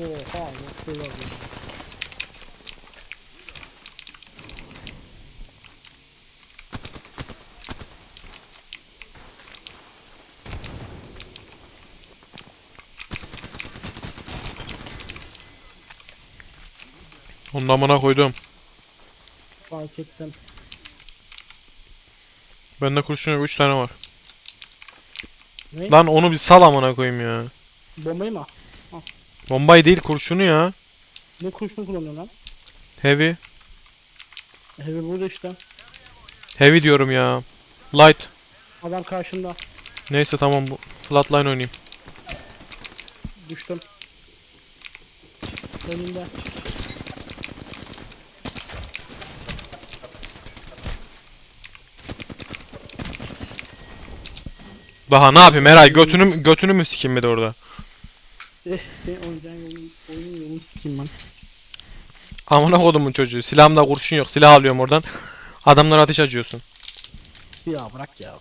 Yok, şöyle alayım. Onun amına koydum. Fark ettim. Bende kurşun yok 3 tane var. Ne? Lan onu bir sal amına koyayım ya. Bombayı mı? Bombayı değil kurşunu ya. Ne kurşun kullanıyorsun lan? Heavy. Heavy burada işte. Heavy diyorum ya. Light. Adam karşında. Neyse tamam bu. Flatline oynayayım. Düştüm. Önünde. Daha ne yapayım Eray götünü, götünü mü sikeyim bir de orada? Eh senin oynayacağın yolun, oyunun yolunu sikeyim ben. Amına kodumun çocuğu. Silahımda kurşun yok. Silah alıyorum oradan. Adamlara ateş açıyorsun. Ya bırak ya.